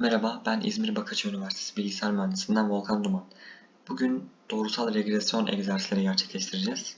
Merhaba, ben İzmir Bakırköy Üniversitesi Bilgisayar Mühendisliğinden Volkan Duman. Bugün doğrusal regresyon egzersizleri gerçekleştireceğiz.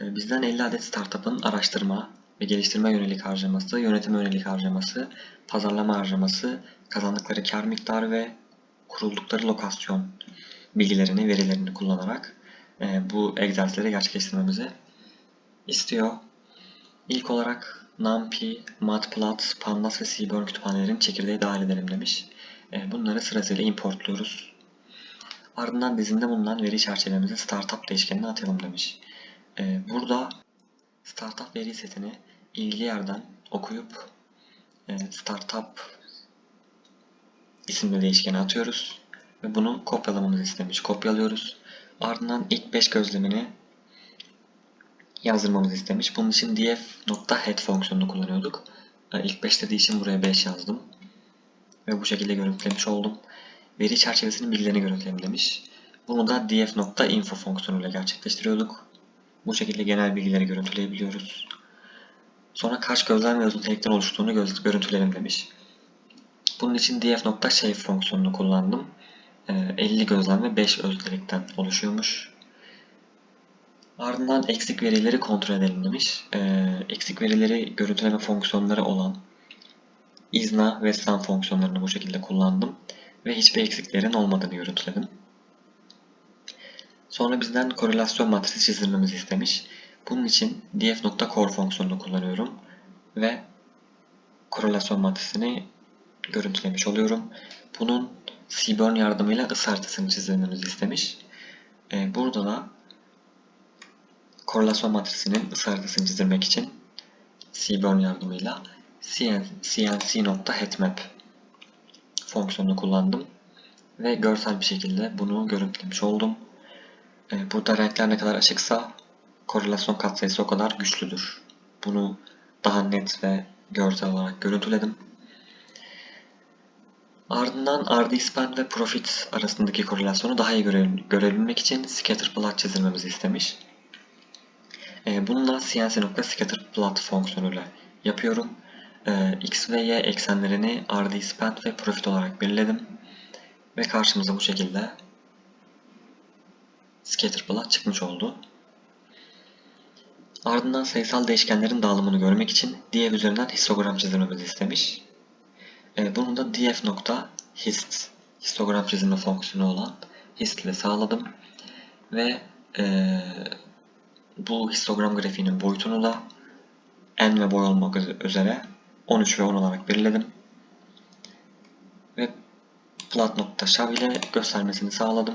Ee, Bizden 50 adet startup'ın araştırma ve geliştirme yönelik harcaması, yönetime yönelik harcaması, pazarlama harcaması, kazandıkları kar miktarı ve kuruldukları lokasyon bilgilerini, verilerini kullanarak e, bu egzersizleri gerçekleştirmemizi istiyor. İlk olarak NumPy, Matplotlib, Pandas ve Seaborn kütüphanelerin çekirdeği dahil edelim demiş. E, Bunları sırasıyla importluyoruz. Ardından dizinde bulunan veri çerçevemize startup değişkenine atayalım demiş. E, Burada startup veri setini ilgili yerden okuyup e, startup isimli değişkene atıyoruz ve bunu kopyalamamızı istemiş. Kopyalıyoruz. Ardından ilk 5 gözlemini yazdırmamızı istemiş. Bunun için df.head fonksiyonunu kullanıyorduk. E, İlk 5 dediği için buraya 5 yazdım. Ve bu şekilde görüntülemiş oldum. Veri çerçevesinin bilgilerini görüntüleyelim demiş. Bunu da df.info fonksiyonuyla gerçekleştiriyorduk. Bu şekilde genel bilgileri görüntüleyebiliyoruz. Sonra kaç gözlem ve özellikten oluştuğunu göz- görüntüleyelim demiş. Bunun için df.shape fonksiyonunu kullandım. E, 50 gözlem ve 5 özellikten oluşuyormuş. Ardından eksik verileri kontrol edelim demiş. Ee, eksik verileri görüntüleme fonksiyonları olan izna ve sum fonksiyonlarını bu şekilde kullandım. Ve hiçbir eksiklerin olmadığını görüntüledim. Sonra bizden korelasyon matrisi çizdirmemizi istemiş. Bunun için df.core fonksiyonunu kullanıyorum. Ve korelasyon matrisini görüntülemiş oluyorum. Bunun Seaborn yardımıyla ısı haritasını çizdirmemizi istemiş. Ee, burada da korelasyon matrisinin ısı haritasını çizdirmek için Seaborn yardımıyla cnc.headmap fonksiyonunu kullandım ve görsel bir şekilde bunu görüntülemiş oldum. Ee, Burada renkler ne kadar açıksa korelasyon katsayısı o kadar güçlüdür. Bunu daha net ve görsel olarak görüntüledim. Ardından RD spend ve profit arasındaki korelasyonu daha iyi göre- görebilmek için scatter plot çizdirmemizi istemiş. E, bununla cnc.scatterplot fonksiyonuyla yapıyorum. E, x ve y eksenlerini RD spend ve profit olarak belirledim. Ve karşımıza bu şekilde scatterplot çıkmış oldu. Ardından sayısal değişkenlerin dağılımını görmek için df üzerinden histogram çizdirmemizi istemiş. E, bunu da df.hist histogram çizimi fonksiyonu olan hist ile sağladım. Ve e, bu histogram grafiğinin boyutunu da en ve boy olmak üzere 13 ve 10 olarak belirledim. Ve plot.shav ile göstermesini sağladım.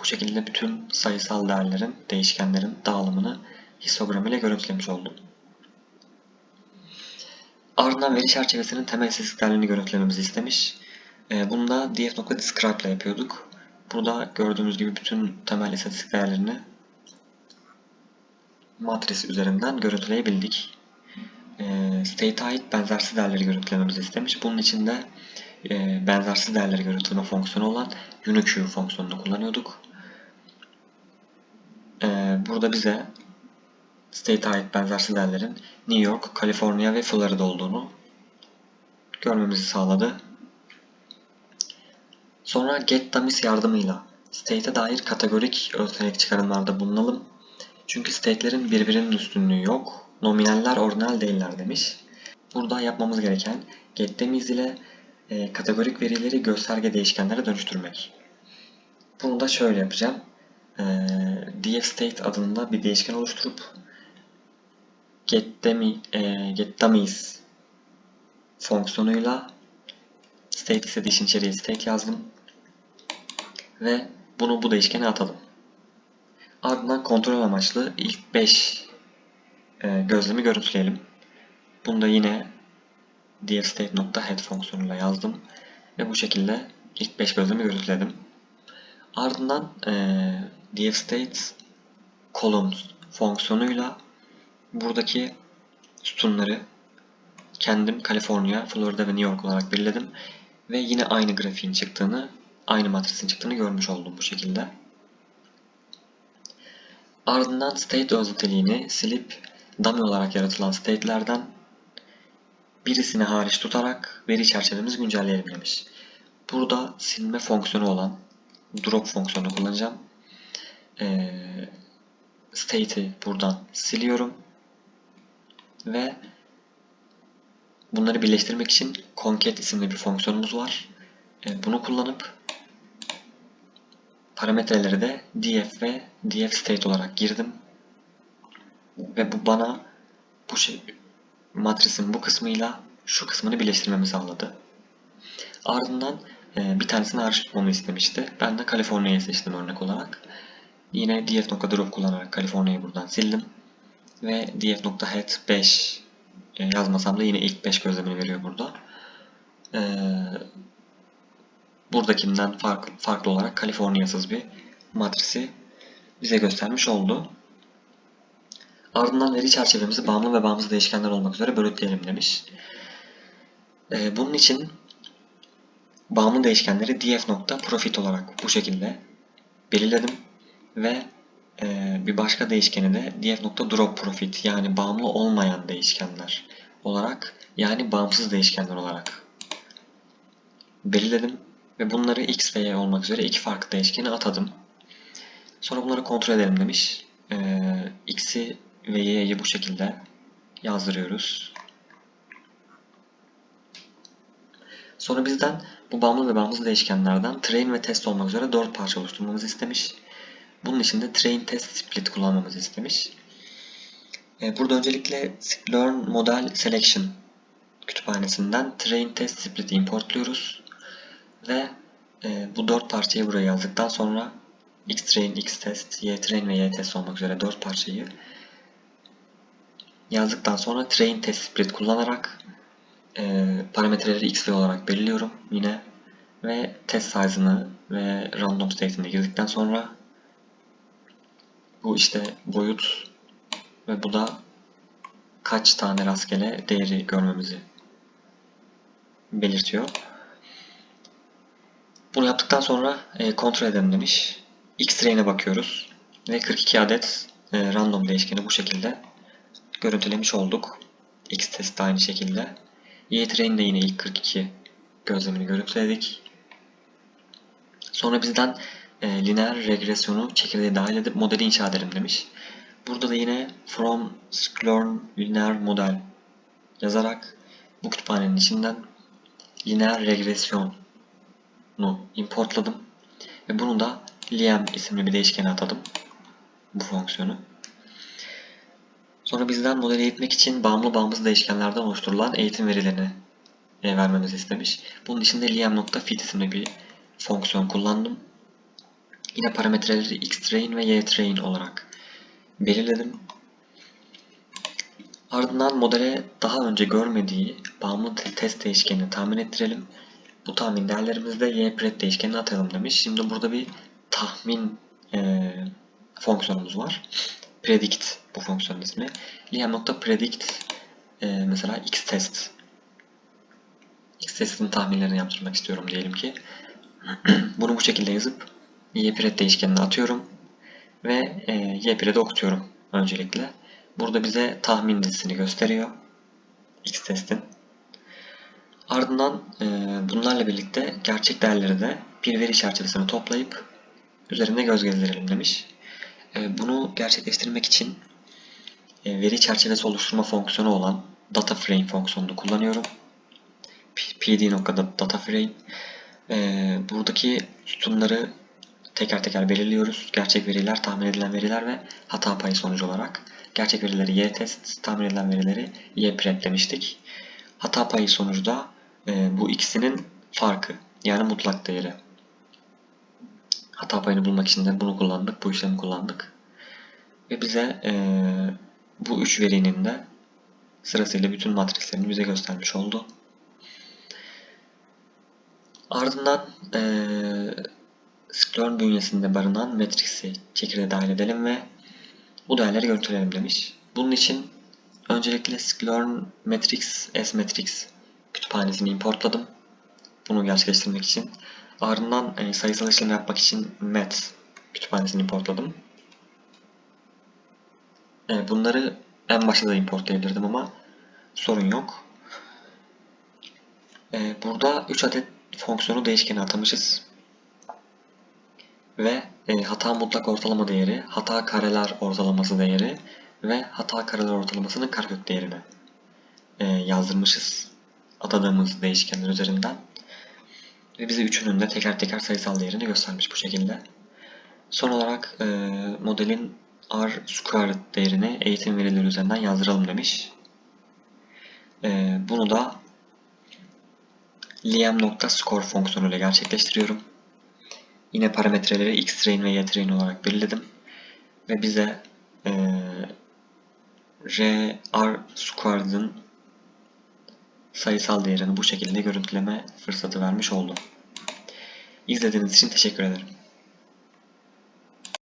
Bu şekilde bütün sayısal değerlerin, değişkenlerin dağılımını histogram ile görüntülemiş oldum. Ardından veri çerçevesinin temel istatistik değerlerini görüntülememizi istemiş. Ee, Bunu da df.describe ile yapıyorduk. Burada gördüğümüz gibi bütün temel istatistik değerlerini matris üzerinden görüntüleyebildik. E, state'e ait benzersiz değerleri görüntülememizi istemiş. Bunun için de e, benzersiz değerleri görüntüleme fonksiyonu olan UniQ fonksiyonunu kullanıyorduk. E, burada bize state'e ait benzersiz değerlerin New York, Kaliforniya ve Florida olduğunu görmemizi sağladı. Sonra getDummies yardımıyla state'e dair kategorik özellik çıkarımlarda bulunalım. Çünkü state'lerin birbirinin üstünlüğü yok. Nominaller ordinal değiller demiş. Burada yapmamız gereken getDummies ile e, kategorik verileri gösterge değişkenlere dönüştürmek. Bunu da şöyle yapacağım. E, dfState adında bir değişken oluşturup getDummy, e, getDummies fonksiyonuyla state istediği için içeriye state yazdım. Ve bunu bu değişkene atadım. Ardından kontrol amaçlı ilk 5 e, gözlemi görüntüleyelim. Bunu da yine dfState.head fonksiyonuyla yazdım. Ve bu şekilde ilk 5 gözlemi görüntüledim. Ardından e, dfState fonksiyonuyla buradaki sütunları kendim Kaliforniya, Florida ve New York olarak belirledim. Ve yine aynı grafiğin çıktığını, aynı matrisin çıktığını görmüş oldum bu şekilde. Ardından state özelliğini silip dummy olarak yaratılan state'lerden birisini hariç tutarak veri çerçevemizi güncelleyelim demiş. Burada silme fonksiyonu olan drop fonksiyonunu kullanacağım. Ee, state'i buradan siliyorum. Ve bunları birleştirmek için concat isimli bir fonksiyonumuz var. Ee, bunu kullanıp parametreleri de df ve df state olarak girdim. Ve bu bana bu şey matrisin bu kısmıyla şu kısmını birleştirmemi sağladı. Ardından e, bir tanesini hariç tutmamı istemişti. Ben de Kaliforniya'yı seçtim örnek olarak. Yine df.drop kullanarak Kaliforniya'yı buradan sildim. Ve df.head 5 e, yazmasam da yine ilk 5 gözlemini veriyor burada. E, buradakinden farklı, farklı olarak Kaliforniyasız bir matrisi bize göstermiş oldu. Ardından veri çerçevemizi bağımlı ve bağımsız değişkenler olmak üzere bölütleyelim demiş. Ee, bunun için bağımlı değişkenleri df.profit olarak bu şekilde belirledim ve e, bir başka değişkeni de df.dropProfit yani bağımlı olmayan değişkenler olarak yani bağımsız değişkenler olarak belirledim ve bunları x ve y olmak üzere iki farklı değişkeni atadım. Sonra bunları kontrol edelim demiş. Ee, x'i ve y'yi bu şekilde yazdırıyoruz. Sonra bizden bu bağımlı ve bağımsız değişkenlerden train ve test olmak üzere 4 parça oluşturmamızı istemiş. Bunun için de train test split kullanmamızı istemiş. Ee, burada öncelikle learn model selection kütüphanesinden train test split'i importluyoruz. Ve e, bu 4 parçayı buraya yazdıktan sonra xtrain, xtest, ytrain ve ytest olmak üzere 4 parçayı yazdıktan sonra train test split kullanarak e, parametreleri x ve olarak belirliyorum yine ve test size'ını ve random state'ini girdikten sonra bu işte boyut ve bu da kaç tane rastgele değeri görmemizi belirtiyor. Bunu yaptıktan sonra e, kontrol edelim demiş. Xtrain'e bakıyoruz ve 42 adet e, random değişkeni bu şekilde görüntülemiş olduk. Xtest de aynı şekilde. YTrain de yine ilk 42 gözlemini görüntüledik. Sonra bizden e, lineer regresyonu çekirdeğe dahil edip modeli inşa edelim demiş. Burada da yine from sklearn linear model yazarak bu kütüphanenin içinden lineer regresyonu importladım ve bunu da liem isimli bir değişkene atadım bu fonksiyonu. Sonra bizden modeli eğitmek için bağımlı bağımsız değişkenlerden oluşturulan eğitim verilerini e, vermemizi istemiş. Bunun için de liem.fit isimli bir fonksiyon kullandım. Yine parametreleri xtrain ve ytrain olarak belirledim. Ardından modele daha önce görmediği bağımlı test değişkenini tahmin ettirelim. Bu tahmin değerlerimizde ypred değişkenini atalım demiş. Şimdi burada bir tahmin e, fonksiyonumuz var. Predict bu fonksiyonun ismi. Liam.predict e, mesela xtest xtest'in tahminlerini yaptırmak istiyorum diyelim ki. Bunu bu şekilde yazıp ypred değişkenine atıyorum ve e, ypred'i okutuyorum öncelikle. Burada bize tahmin dizisini gösteriyor. xtest'in. Ardından e, bunlarla birlikte gerçek değerleri de bir veri çerçevesine toplayıp üzerinde göz gezdirelim demiş. E, bunu gerçekleştirmek için e, veri çerçevesi oluşturma fonksiyonu olan DataFrame fonksiyonunu kullanıyorum. pd.dataframe e, buradaki sütunları teker teker belirliyoruz. Gerçek veriler, tahmin edilen veriler ve hata payı sonucu olarak. Gerçek verileri y-test, tahmin edilen verileri y-print demiştik. Hata payı sonucu da e, bu ikisinin farkı yani mutlak değeri. Hata payını bulmak için de bunu kullandık, bu işlemi kullandık. Ve bize e, bu üç verinin de sırasıyla bütün matrislerini bize göstermiş oldu. Ardından e, Sklearn bünyesinde barınan Matrix'i çekirdeğe dahil edelim ve bu değerleri görüntüleyelim demiş. Bunun için öncelikle Sklearn Matrix S-Matrix kütüphanesini importladım. Bunu gerçekleştirmek için. Ardından e, sayısal işlem yapmak için Mat kütüphanesini importladım. E, bunları en başta da importlayabilirdim ama sorun yok. Ee, burada 3 adet fonksiyonu değişkene atamışız. Ve e, hata mutlak ortalama değeri, hata kareler ortalaması değeri ve hata kareler ortalamasının karekök değerini e, yazdırmışız. Atadığımız değişkenler üzerinden. Ve bize üçünün de teker teker sayısal değerini göstermiş bu şekilde. Son olarak e, modelin R squared değerini eğitim verileri üzerinden yazdıralım demiş. E, bunu da liam.score fonksiyonuyla gerçekleştiriyorum. Yine parametreleri xtrain ve ytrain olarak belirledim. Ve bize e, r r squared'ın sayısal değerini bu şekilde görüntüleme fırsatı vermiş oldu. İzlediğiniz için teşekkür ederim.